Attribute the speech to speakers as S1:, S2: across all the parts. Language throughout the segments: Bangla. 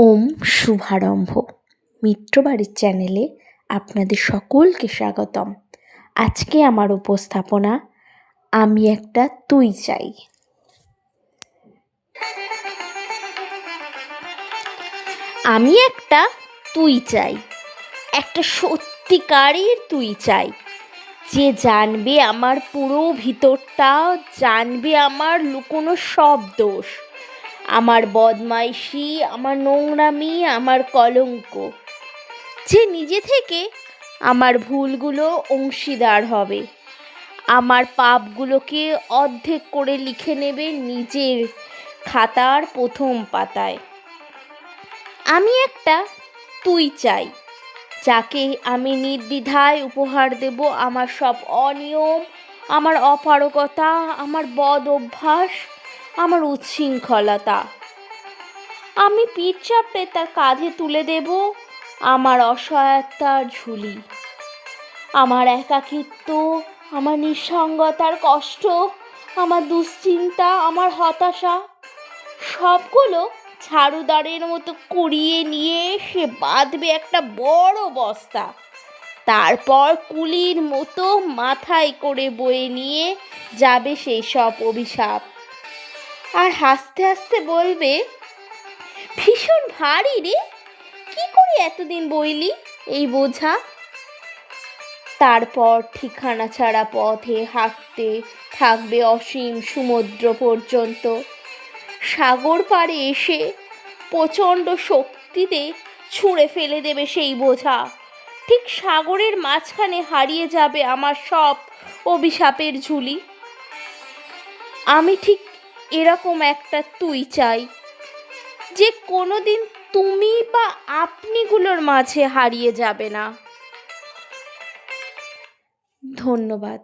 S1: ওম শুভারম্ভ। মিত্রবাড়ির চ্যানেলে আপনাদের সকলকে স্বাগতম। আজকে আমার উপস্থাপনা, আমি একটা তুই চাই। আমি একটা তুই চাই। একটা সত্যিকারের তুই চাই। যে জানবে আমার পুরো ভিতরটা, জানবে আমার লুকোনো সব দোষ। আমার বদমাইশি, আমার নোংরামি, আমার কলঙ্ক। যে নিজে থেকে আমার ভুলগুলো অংশীদার হবে। আমার পাপগুলোকে অর্ধেক করে লিখে নেবে নিজের খাতার প্রথম পাতায়। আমি একটা তুই চাই, যাকে আমি নির্দ্বিধায় উপহার দেব আমার সব অনিয়ম, আমার অপারগতা, আমার বদ অভ্যাস আমার উচ্ছৃঙ্খলতা। আমি পিঠ চাপড়ে তার কাঁধে তুলে দেব আমার অসহায়তার ঝুলি। আমার একাকিত্ব, আমার নিঃসঙ্গতার কষ্ট, আমার দুশ্চিন্তা, আমার হতাশা, সবগুলো ঝাড়ুদারের মতো কুড়িয়ে নিয়ে সে বাঁধবে একটা বড় বস্তা। তারপর কুলির মতো মাথায় করে বয়ে নিয়ে যাবে সেই সব অভিশাপ। আর হাসতে হাসতে বলবে, ভীষণ ভারী রে, কি করে এতদিন বইলি এই বোঝা? তারপর ঠিকানা ছাড়া পথে হাঁটতে থাকবে অসীম সমুদ্র পর্যন্ত। সাগর পাড়ে এসে প্রচণ্ড শক্তিতে ছুঁড়ে ফেলে দেবে সেই বোঝা। ঠিক সাগরের মাঝখানে হারিয়ে যাবে আমার সব অভিশাপের ঝুলি। আমি ঠিক এরকম একটা তুই চাই, যে কোনো দিন তুমি বা আপনিগুলোর মাঝে হারিয়ে যাবে না। ধন্যবাদ।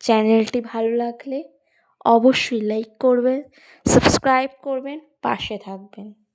S1: চ্যানেলটি ভালো লাগলে অবশ্যই লাইক করবেন, সাবস্ক্রাইব করবেন, পাশে থাকবেন।